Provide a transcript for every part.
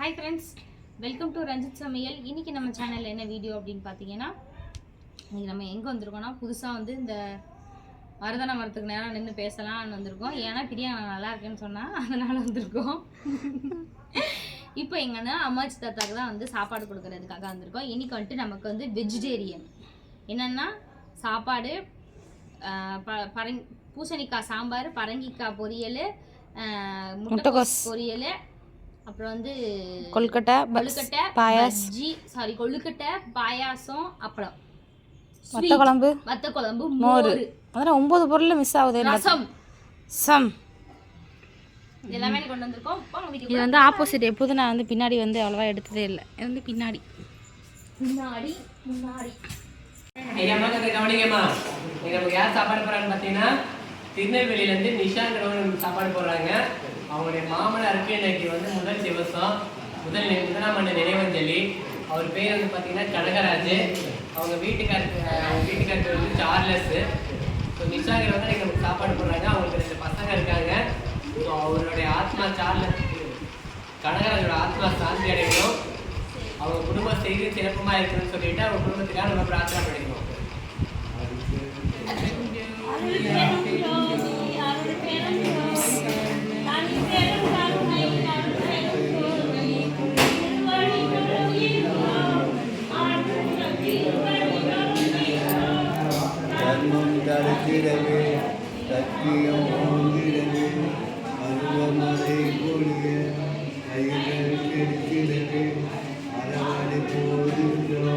Hi friends welcome to Ranjith சமையல் இன்னைக்கு நம்ம சேனலில் என்ன வீடியோ அப்படின்னு பார்த்தீங்கன்னா இன்னைக்கு நம்ம எங்கே வந்திருக்கோம்னா புதுசாக வந்து இந்த மருதன மரத்துக்கு நேரம் நின்று பேசலாம்னு வந்திருக்கோம். ஏன்னா பிரியா நான் நல்லா இருக்கேன்னு சொன்னால் அதனால் வந்திருக்கோம். இப்போ எங்கன்னா அம்மாச்சி தாத்தாக்கு தான் வந்து சாப்பாடு கொடுக்கறதுக்காக வந்திருக்கோம். இன்னைக்கு வந்துட்டு நமக்கு வந்து வெஜிடேரியன் என்னென்னா சாப்பாடு ப பரங் பூசணிக்காய் சாம்பார் பரங்கிக்காய் பொரியல் முட்டைக்கோஸ். பொரியல் அப்புறம் வந்து கொல்கட்டை கொழுக்கட்டை பாயாஸ். சாரி கொழுக்கட்டை பாயாசம் அப்புறம் வத்த குழம்பு. வத்த குழம்பு மோர். அதெல்லாம் ஒம்பது பொருள் மிஸ் ஆகுது ரசம். சம். எல்லாமே கொண்டு வந்திருக்கோம். இது வந்து ஆப்போசிட் எப்போதும் நான் வந்து பின்னாடி வந்து அவ்வளோவா எடுத்ததே இல்லை. இது வந்து பின்னாடி. முன்னாடி முன்னாடி. கவனிங்கம்மா. நமக்கு யார் சாப்பாடு போறாங்கன்னு பார்த்தீங்கன்னா திருநெல்வேலியிலேருந்து நிஷாங்கிறவங்க சாப்பாடு போடுறாங்க. அவங்களுடைய மாமனாருக்கு இன்னைக்கு வந்து முதல் திவசம் முதல் முதலாம் ஆண்டு நினைவஞ்சலி. அவர் பேர் வந்து பார்த்தீங்கன்னா கனகராஜ் அவங்க வீட்டுக்காருக்கு அவங்க வீட்டுக்காருக்கு பேர் வந்து சார்லஸ். ஸோ நிஷாங்கிறவங்க இன்னைக்கு நமக்கு சாப்பாடு போடுறாங்க. அவங்களுக்கு ரெண்டு பசங்க இருக்காங்க. ஸோ அவருடைய ஆத்மா சார்லஸ் கனகராஜோட ஆத்மா சாந்தி அடையணும். அவங்க குடும்பம் செய்து சிறப்பமா இருக்குன்னு சொல்லிட்டு அவங்க குடும்பத்துக்காக நம்ம பிரார்த்தனை பண்ணிக்கணும். தர்மம் தடுத்திடவே சத்தியம் ஓங்கிடவே அருவமலை கூடிய கைகள் கெடுத்திடவே அளவடை போகின்றோம்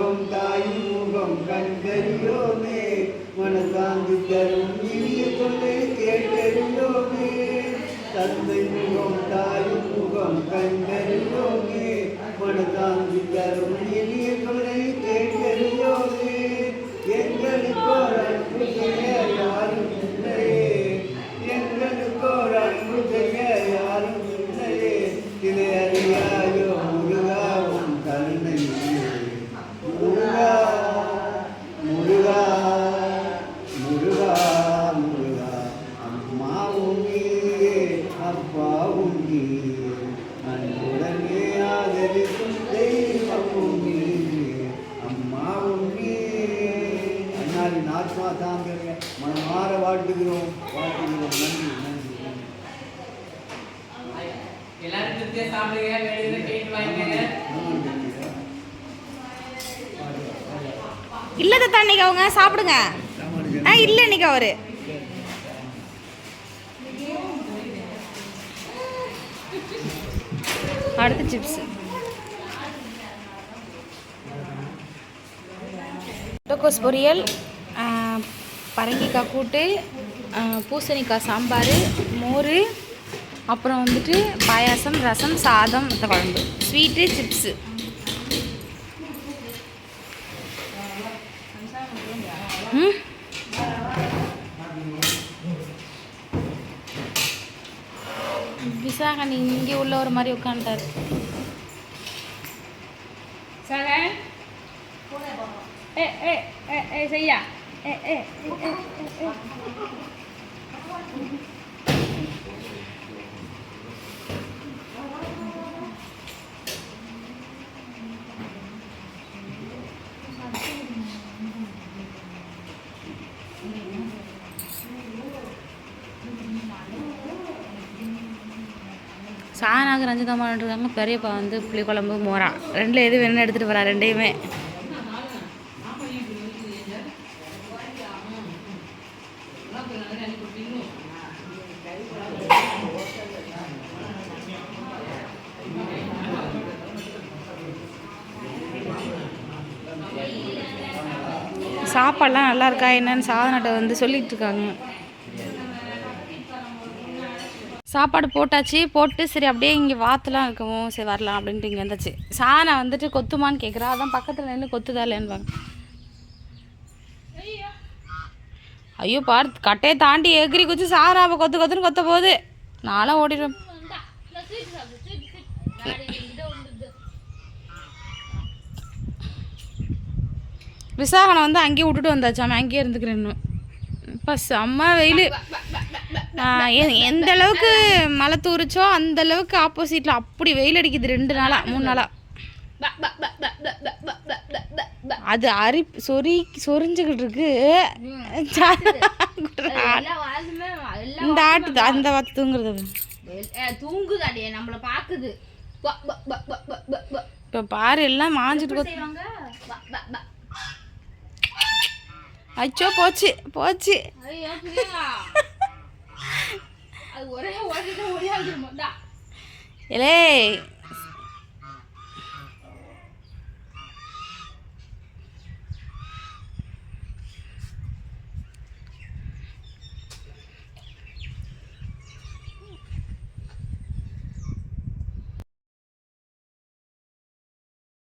முகம் தாயின் முகம் கண்கறியோமே மனசாந்தி தரும் இனிய சொல்லை கேட்டறியோமே தந்தை முகம் தாயின் முகம் கண்கறியோமே மனசாந்தி தரும் இனிய சொல்லை கேட்டறியோமே எங்களுக்கு ஆத்மா தாங்கிறீங்க மனமாற வாழ்த்துகிறோம். வாழ்த்துகிறோம். நன்றி நன்றி நன்றி. எல்லாரும் திருப்தியா சாப்பிடுங்க வேணுங்கிற கேட்டு வாங்கிக்கங்க. இல்லை தாத்தா இன்னைக்கு அவங்க சாப்பிடுங்க. ஆ இல்லை இன்னைக்கு அவரு. அடுத்து சிப்ஸ் முட்டைக்கோஸ் பொரியல். பரங்கிக்காய் கூட்டு பூசணிக்காய் சாம்பார் மோர் அப்புறம் வந்துட்டு பாயாசம் ரசம் சாதம் மற்ற குழம்பு. ஸ்வீட்டு சிப்ஸு விசாகன் இங்கே உள்ள ஒரு மாதிரி உட்காந்துட்டார் சரண் ஏ ஏ ஏ செய்யா. ஏ ஏ இருக்காங்க பெரியப்பா வந்து புளிக்குழம்பு மோரா. ரெண்டில் எது வேணும்னு எடுத்துகிட்டு வரா ரெண்டையுமே. சாப்பாடெலாம் நல்லா இருக்கா என்னன்னு சாதனாட்ட வந்து சொல்லிட்டு இருக்காங்க சாப்பாடு போட்டாச்சு. போட்டு சரி அப்படியே இங்கே வாத்தலாம் இருக்கவும். சரி வரலாம் அப்படின்ட்டு இங்கே வந்தாச்சு. சாதனை வந்துட்டு கொத்துமான்னு கேட்குறா அதான் பக்கத்தில் நின்று கொத்துதா இல்லைன்னு ஐயோ பார் கட்டையை தாண்டி எகிரி குச்சி சாதனை கொத்து கொத்துன்னு கொத்த போகுது. நானும் ஓடிடுவேன். விசாகனை வந்து அங்கேயே விட்டுட்டு வந்தாச்சு அவன் அங்கேயே இருந்துக்கிறேன் இன்னும் இப்போ செம்ம வெயில். எந்த அளவுக்கு மழை தூரிச்சோ அந்த அளவுக்கு ஆப்போசிட்டில் அப்படி வெயில் அடிக்குது ரெண்டு நாளாக மூணு நாளாக அது அரி சொறி சொரிஞ்சுக்கிட்டு இருக்கு. இந்த ஆட்டு அந்த வாத்து தூங்குறது தூங்குதாடியே நம்மள பாக்குது. இப்போ பாரு எல்லாம் மாஞ்சிட்டு கொத்து செய்வாங்க ப, ப, ப. அச்சோ போச்சு போச்சு. ஒரே ஏலே